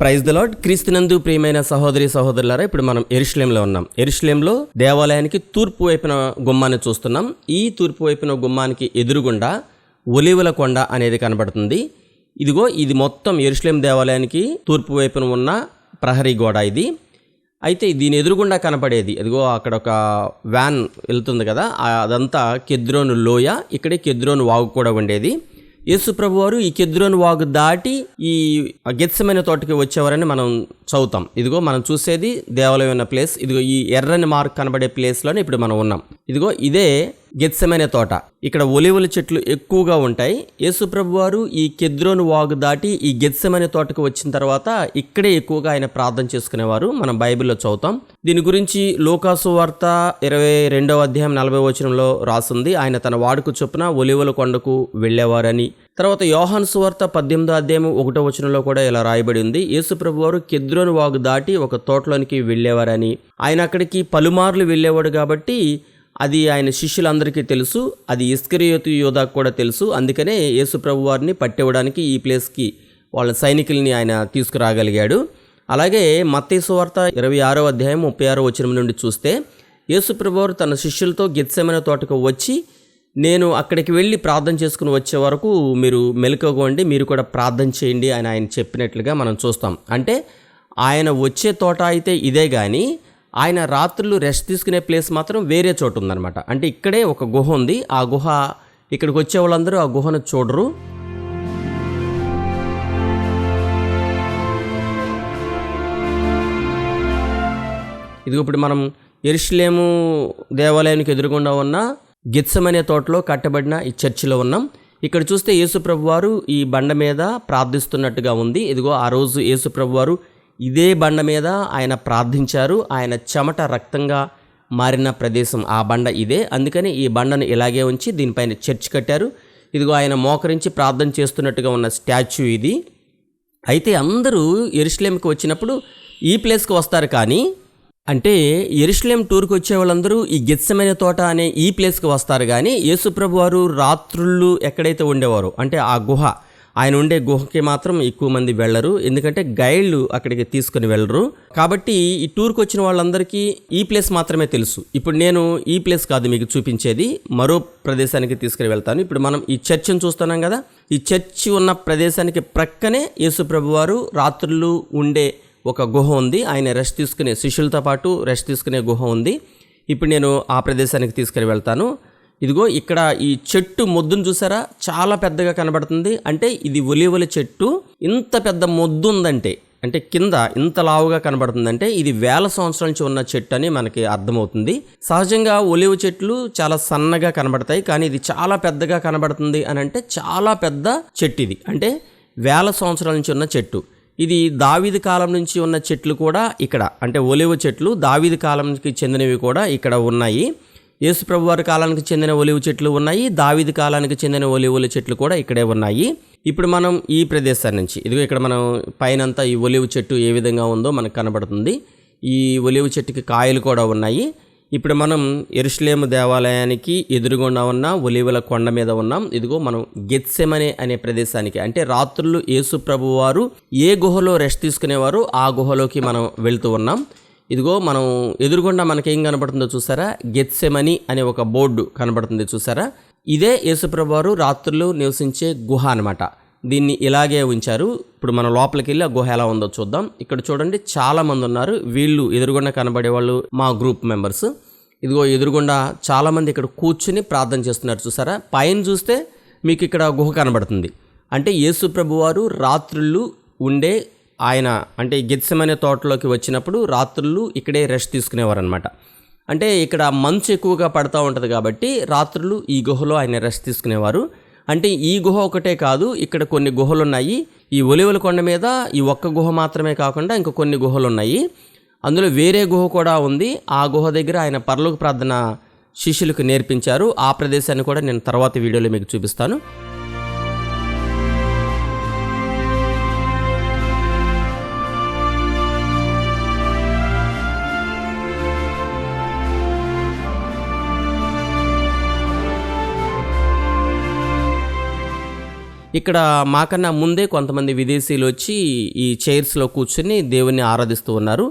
Praise the lord క్రీస్తునందు ప్రియమైన సహోదరి సహోదరులారా ఇప్పుడు మనం ఎరుష్లేంలో ఉన్నాం. ఎరుష్లేంలో దేవాలయానికి తూర్పు వైపున గుమ్మాన్ని చూస్తున్నాం. ఈ తూర్పు వైపున గుమ్మానికి ఎదురుగుండా ఒలివల కొండ అనేది కనబడుతుంది. ఇదిగో ఇది మొత్తం ఎరుష్లేం దేవాలయానికి తూర్పు వైపున ఉన్న ప్రహరీ గోడ ఇది. అయితే దీని ఎదురుగుండా కనపడేది. అదిగో అక్కడ ఒక వ్యాన్ వెళ్తుంది కదా అదంతా కెద్రోను లోయ ఇక్కడే కెద్రోను వాగు కూడా ఉండేది. యేసుప్రభు వారు ఈ కెద్రోన్ వాగు దాటి ఈ గెత్సమైన తోటకి వచ్చేవారని మనం చదువుతాం. ఇదిగో మనం చూసేది దేవాలయం ఉన్న ప్లేస్ ఇదిగో ఈ ఎర్రని మార్క్ కనబడే ప్లేస్లోనే ఇప్పుడు మనం ఉన్నాం. ఇదిగో ఇదే గెత్సమైన తోట. ఇక్కడ ఒలివల చెట్లు ఎక్కువగా ఉంటాయి. యేసుప్రభు వారు ఈ కెద్రోను వాగు దాటి ఈ గెత్సమైన తోటకు వచ్చిన తర్వాత ఇక్కడే ఎక్కువగా ఆయన ప్రార్థన చేసుకునేవారు. మనం బైబిల్లో చదువుతాం. దీని గురించి లోకాసు వార్త ఇరవై రెండవ అధ్యాయం నలభై వచనంలో రాసింది. ఆయన తన వాడుకు చొప్పున ఒలివల కొండకు వెళ్ళేవారని. తర్వాత యోహాన్ సువార్త పద్దెనిమిదో అధ్యాయం ఒకటో వచనంలో కూడా ఇలా రాయబడి ఉంది. యేసుప్రభు వారు కెద్రోను వాగు దాటి ఒక తోటలోనికి వెళ్ళేవారని. ఆయన అక్కడికి పలుమార్లు వెళ్ళేవాడు కాబట్టి అది ఆయన శిష్యులందరికీ తెలుసు అది ఇస్కరియోతు యోధాకు కూడా తెలుసు. అందుకనే యేసుప్రభు వారిని పట్టివ్వడానికి ఈ ప్లేస్కి వాళ్ళ సైనికుల్ని ఆయన తీసుకురాగలిగాడు. అలాగే మత్తేశ్వార్త ఇరవై ఆరో అధ్యాయం ముప్పై ఆరో వచనం నుండి చూస్తే యేసుప్రభువారు వారు తన శిష్యులతో గిత్సమైన తోటకు వచ్చి నేను అక్కడికి వెళ్ళి ప్రార్థన చేసుకుని వచ్చే వరకు మీరు మెలకుగోండి మీరు కూడా ప్రార్థన చేయండి అని ఆయన చెప్పినట్లుగా మనం చూస్తాం. అంటే ఆయన వచ్చే తోట అయితే ఇదే కానీ ఆయన రాత్రులు రెస్ట్ తీసుకునే ప్లేస్ మాత్రం వేరే చోటు ఉందన్నమాట. అంటే ఇక్కడే ఒక గుహ ఉంది. ఆ గుహ ఇక్కడికి వచ్చే వాళ్ళందరూ ఆ గుహను చూడరు. ఇది ఇప్పుడు మనం ఎరుషులేము దేవాలయానికి ఎదురుగుండా ఉన్న గిత్సమనే తోటలో కట్టబడిన ఈ చర్చిలో ఉన్నాం. ఇక్కడ చూస్తే యేసుప్రభు వారు ఈ బండ మీద ప్రార్థిస్తున్నట్టుగా ఉంది. ఇదిగో ఆ రోజు యేసుప్రభు వారు ఇదే బండ మీద ఆయన ప్రార్థించారు. ఆయన చెమట రక్తంగా మారిన ప్రదేశం ఆ బండ ఇదే. అందుకని ఈ బండను ఇలాగే ఉంచి దీనిపైన చర్చ్ కట్టారు. ఇదిగో ఆయన మోకరించి ప్రార్థన చేస్తున్నట్టుగా ఉన్న స్టాచ్యూ ఇది. అయితే అందరూ ఎరుషలేంకి వచ్చినప్పుడు ఈ ప్లేస్కి వస్తారు కానీ అంటే ఎరుషలేం టూర్కి వచ్చే వాళ్ళందరూ ఈ గెత్సమైన తోట అనే ఈ ప్లేస్కి వస్తారు కానీ యేసుప్రభు వారు రాత్రుళ్ళు ఎక్కడైతే ఉండేవారో అంటే ఆ గుహ ఆయన ఉండే గుహకి మాత్రం ఎక్కువ మంది వెళ్ళరు. ఎందుకంటే గైడ్లు అక్కడికి తీసుకుని వెళ్ళరు. కాబట్టి ఈ టూర్కి వచ్చిన వాళ్ళందరికీ ఈ ప్లేస్ మాత్రమే తెలుసు. ఇప్పుడు నేను ఈ ప్లేస్ కాదు మీకు చూపించేది. మరో ప్రదేశానికి తీసుకుని వెళ్తాను. ఇప్పుడు మనం ఈ చర్చిని చూస్తున్నాం కదా. ఈ చర్చి ఉన్న ప్రదేశానికి ప్రక్కనే యేసుప్రభు వారు రాత్రులు ఉండే ఒక గుహ ఉంది. ఆయన రెస్ట్ తీసుకునే శిష్యులతో పాటు రెస్ట్ తీసుకునే గుహ ఉంది. ఇప్పుడు నేను ఆ ప్రదేశానికి తీసుకుని వెళ్తాను. ఇదిగో ఇక్కడ ఈ చెట్టు మొద్దును చూసారా? చాలా పెద్దగా కనబడుతుంది. అంటే ఇది ఒలివల చెట్టు. ఇంత పెద్ద మొద్దు ఉందంటే అంటే కింద ఇంత లావుగా కనబడుతుందంటే ఇది వేల సంవత్సరాల నుంచి ఉన్న చెట్టు అని మనకి అర్థమవుతుంది. సహజంగా ఒలివ చెట్లు చాలా సన్నగా కనబడతాయి. కానీ ఇది చాలా పెద్దగా కనబడుతుంది అని అంటే చాలా పెద్ద చెట్టు ఇది. అంటే వేల సంవత్సరాల నుంచి ఉన్న చెట్టు. ఇది దావీదు కాలం నుంచి ఉన్న చెట్లు కూడా ఇక్కడ. అంటే ఒలివ చెట్లు దావీదు కాలంకి చెందినవి కూడా ఇక్కడ ఉన్నాయి. యేసుప్రభువారి కాలానికి చెందిన ఒలివు చెట్లు ఉన్నాయి దావిది కాలానికి చెందిన ఒలివుల చెట్లు కూడా ఇక్కడే ఉన్నాయి. ఇప్పుడు మనం ఈ ప్రదేశం నుంచి ఇదిగో ఇక్కడ మనం పైనంతా ఈ ఒలివు చెట్టు ఏ విధంగా ఉందో మనకు కనబడుతుంది. ఈ ఒలివు చెట్టుకి కాయలు కూడా ఉన్నాయి. ఇప్పుడు మనం ఎరుషులేము దేవాలయానికి ఎదురుగుండా ఉన్న ఒలివల కొండ మీద ఉన్నాం. ఇదిగో మనం గెత్సెమనే అనే ప్రదేశానికి అంటే రాత్రులు యేసు ప్రభువారు ఏ గుహలో రెస్ట్ తీసుకునేవారు ఆ గుహలోకి మనం వెళ్తూ ఉన్నాం. ఇదిగో మనం ఎదురుగుండా మనకేం కనబడుతుందో చూసారా? గెత్సెమని అనే ఒక బోర్డు కనబడుతుంది చూసారా? ఇదే యేసుప్రభు వారు రాత్రులు నివసించే గుహ అన్నమాట. దీన్ని ఇలాగే ఉంచారు. ఇప్పుడు మనం లోపలికి వెళ్ళి ఆ గుహ ఎలా ఉందో చూద్దాం. ఇక్కడ చూడండి చాలా మంది ఉన్నారు. వీళ్ళు ఎదురుగుండా కనబడే వాళ్ళు మా గ్రూప్ మెంబర్స్. ఇదిగో ఎదురుగుండా చాలామంది ఇక్కడ కూర్చుని ప్రార్థన చేస్తున్నారు చూసారా? పైన చూస్తే మీకు ఇక్కడ గుహ కనబడుతుంది. అంటే యేసు ప్రభు వారు రాత్రుళ్ళు ఉండే ఆయన అంటే గెత్సమనే తోటలోకి వచ్చినప్పుడు రాత్రులు ఇక్కడే రెస్ట్ తీసుకునేవారు అనమాట అంటే ఇక్కడ మంచు ఎక్కువగా పడతా ఉంటుంది కాబట్టి రాత్రులు ఈ గుహలో ఆయన రెస్ట్ తీసుకునేవారు. అంటే ఈ గుహ ఒకటే కాదు ఇక్కడ కొన్ని గుహలు ఉన్నాయి ఈ ఒలివల కొండ మీద ఈ ఒక్క గుహ మాత్రమే కాకుండా ఇంకా కొన్ని గుహలు ఉన్నాయి అందులో వేరే గుహ కూడా ఉంది. ఆ గుహ దగ్గర ఆయన పర్లోక ప్రార్థన శిష్యులకు నేర్పించారు. ఆ ప్రదేశాన్ని కూడా నేను తర్వాత వీడియోలో మీకు చూపిస్తాను. ఇక్కడ మాకన్నా ముందే కొంతమంది విదేశీయులు వచ్చి ఈ చైర్స్లో కూర్చుని దేవుణ్ణి ఆరాధిస్తూ ఉన్నారు.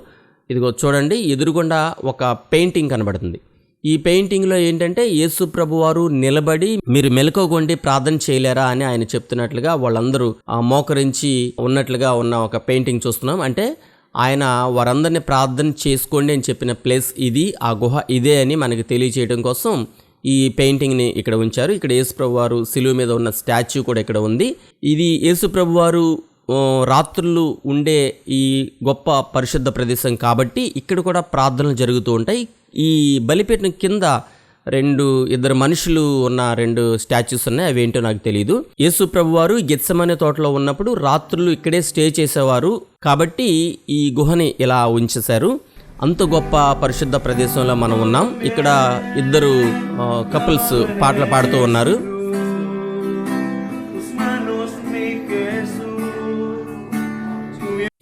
ఇదిగో చూడండి ఎదురుగుండా ఒక పెయింటింగ్ కనబడుతుంది. ఈ పెయింటింగ్లో ఏంటంటే యేసు ప్రభు వారు నిలబడి మీరు మెలకువగొండి ప్రార్థన చేయలేరా అని ఆయన చెప్తున్నట్లుగా వాళ్ళందరూ ఆ మోకరించి ఉన్నట్లుగా ఉన్న ఒక పెయింటింగ్ చూస్తున్నాం. అంటే ఆయన వారందరిని ప్రార్థన చేసుకోండి అని చెప్పిన ప్లేస్ ఇది ఆ గుహ ఇదే అని మనకి తెలియచేయడం కోసం ఈ పెయింటింగ్ని ఇక్కడ ఉంచారు. ఇక్కడ యేసుప్రభు వారు సిలువ మీద ఉన్న స్టాచ్యూ కూడా ఇక్కడ ఉంది. ఇది యేసుప్రభు వారు రాత్రులు ఉండే ఈ గొప్ప పరిశుద్ధ ప్రదేశం కాబట్టి ఇక్కడ కూడా ప్రార్థనలు జరుగుతూ ఉంటాయి. ఈ బలిపీఠం కింద రెండు ఇద్దరు మనుషులు ఉన్న రెండు స్టాచ్యూస్ ఉన్నాయి. అవేంటో నాకు తెలియదు యేసు ప్రభు వారు గెత్సమనే తోటలో ఉన్నప్పుడు రాత్రులు ఇక్కడే స్టే చేసేవారు కాబట్టి ఈ గుహని ఇలా ఉంచేశారు. అంత గొప్ప పరిశుద్ధ ప్రదేశంలో మనం ఉన్నాం. ఇక్కడ ఇద్దరు కపుల్స్ పాటలు పాడుతూ ఉన్నారు.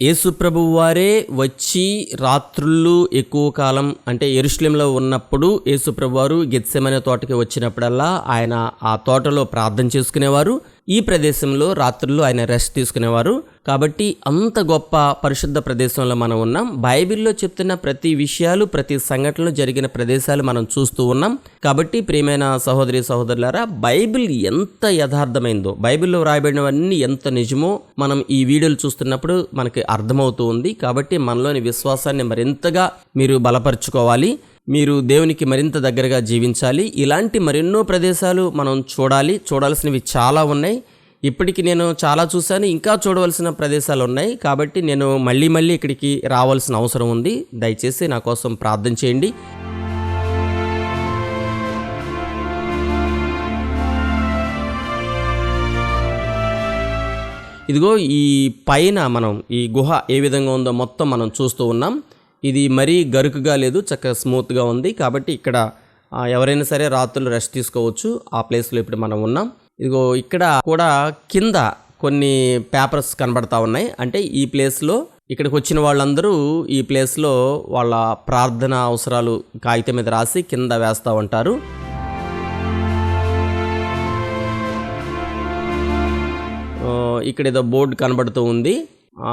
యేసుప్రభు వారే వచ్చి రాత్రుళ్ళు ఎక్కువ కాలం అంటే ఎరుశ్లేంలో ఉన్నప్పుడు యేసుప్రభు వారు గెత్సెమనే తోటకి వచ్చినప్పుడల్లా ఆయన ఆ తోటలో ప్రార్థన చేసుకునేవారు. ఈ ప్రదేశంలో రాత్రుల్లో ఆయన రెస్ట్ తీసుకునేవారు. కాబట్టి అంత గొప్ప పరిశుద్ధ ప్రదేశంలో మనం ఉన్నాం. బైబిల్లో చెప్తున్న ప్రతి విషయాలు ప్రతి సంఘటనలు జరిగిన ప్రదేశాలు మనం చూస్తూ ఉన్నాం. కాబట్టి ప్రియమైన సహోదరి సహోదరులారా బైబిల్ ఎంత యథార్థమైందో బైబిల్లో వ్రాయబడినవన్నీ ఎంత నిజమో మనం ఈ వీడియోలు చూస్తున్నప్పుడు మనకి అర్థమవుతూ ఉంది. కాబట్టి మనలోని విశ్వాసాన్ని మరింతగా మీరు బలపరుచుకోవాలి. మీరు దేవునికి మరింత దగ్గరగా జీవించాలి. ఇలాంటి మరెన్నో ప్రదేశాలు మనం చూడాలి. చూడాల్సినవి చాలా ఉన్నాయి. ఇప్పటికి నేను చాలా చూశాను. ఇంకా చూడవలసిన ప్రదేశాలు ఉన్నాయి. కాబట్టి నేను మళ్ళీ మళ్ళీ ఇక్కడికి రావాల్సిన అవసరం ఉంది. దయచేసి నా కోసం ప్రార్థన చేయండి. ఇదిగో ఈ పైన మనం ఈ గుహ ఏ విధంగా ఉందో మొత్తం మనం చూస్తూ ఉన్నాం. ఇది మరీ గరుకుగా లేదు చక్కగా స్మూత్గా ఉంది. కాబట్టి ఇక్కడ ఎవరైనా సరే రాత్రులు రెస్ట్ తీసుకోవచ్చు. ఆ ప్లేస్లో ఇప్పుడు మనం ఉన్నాం. ఇదిగో ఇక్కడ కూడా కింద కొన్ని పేపర్స్ కనబడతా ఉన్నాయి. అంటే ఈ ప్లేస్లో ఇక్కడికి వచ్చిన వాళ్ళందరూ ఈ ప్లేస్లో వాళ్ళ ప్రార్థన అవసరాలు కాగితం మీద రాసి కింద వేస్తూ ఉంటారు. ఇక్కడ ఏదో బోర్డు కనబడుతూ ఉంది.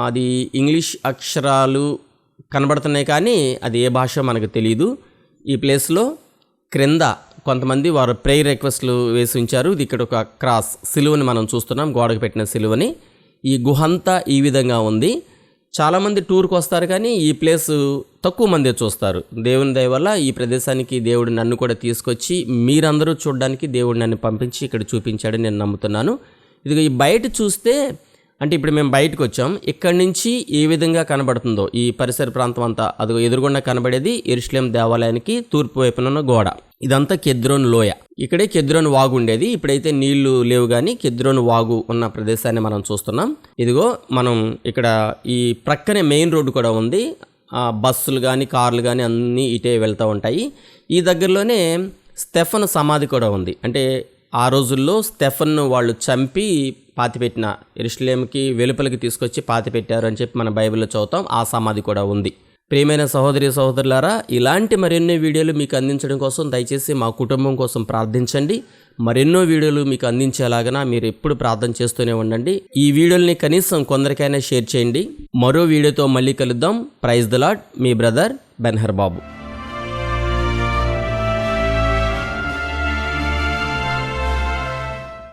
అది ఇంగ్లీష్ అక్షరాలు కనబడుతున్నాయి కానీ అది ఏ భాష మనకు తెలియదు ఈ ప్లేస్లో క్రింద కొంతమంది వారు ప్రేయర్ రిక్వెస్ట్లు వేసి ఉంచారు. ఇది ఇక్కడ ఒక క్రాస్ సిలువని మనం చూస్తున్నాం. గోడకు పెట్టిన సిలువని. ఈ గుహంతా ఈ విధంగా ఉంది. చాలామంది టూర్కి వస్తారు కానీ ఈ ప్లేస్ తక్కువ మందే చూస్తారు. దేవుని దయ వల్ల ఈ ప్రదేశానికి దేవుడు నన్ను కూడా తీసుకొచ్చి మీరందరూ చూడడానికి దేవుడు నన్ను పంపించి ఇక్కడ చూపించాడని నేను నమ్ముతున్నాను. ఇదిగో ఈ బయట చూస్తే అంటే ఇప్పుడు మేము బయటకు వచ్చాం ఇక్కడి నుంచి ఏ విధంగా కనబడుతుందో ఈ పరిసర ప్రాంతం అంతా అది ఎదురుగుండా కనబడేది ఎరుశ్లేం దేవాలయానికి తూర్పు వైపున ఉన్న గోడ. ఇదంతా కెద్రోన్ లోయ. ఇక్కడే కెద్రోన్ వాగు ఉండేది. ఇప్పుడైతే నీళ్ళు లేవు కానీ కెద్రోన్ వాగు ఉన్న ప్రదేశాన్ని మనం చూస్తున్నాం. ఇదిగో మనం ఇక్కడ ఈ ప్రక్కనే మెయిన్ రోడ్డు కూడా ఉంది. బస్సులు కానీ కార్లు కానీ అన్నీ ఇటే వెళ్తూ ఉంటాయి. ఈ దగ్గరలోనే స్టెఫన్ సమాధి కూడా ఉంది. అంటే ఆ రోజుల్లో స్టెఫన్ను వాళ్ళు చంపి పాతిపెట్టిన ఎరుషలేంకి వెలుపలికి తీసుకొచ్చి పాతిపెట్టారు అని చెప్పి మన బైబిల్లో చదువుతాం. ఆ సమాధి కూడా ఉంది. ప్రియమైన సహోదరి సహోదరులారా ఇలాంటి మరెన్నో వీడియోలు మీకు అందించడం కోసం దయచేసి మా కుటుంబం కోసం ప్రార్థించండి. మరెన్నో వీడియోలు మీకు అందించేలాగా మీరు ఎప్పుడు ప్రార్థన చేస్తూనే ఉండండి. ఈ వీడియోల్ని కనీసం కొందరికైనా షేర్ చేయండి. మరో వీడియోతో మళ్ళీ కలుద్దాం. ప్రైజ్ ద లాడ్ మీ బ్రదర్ బెన్హర్ బాబు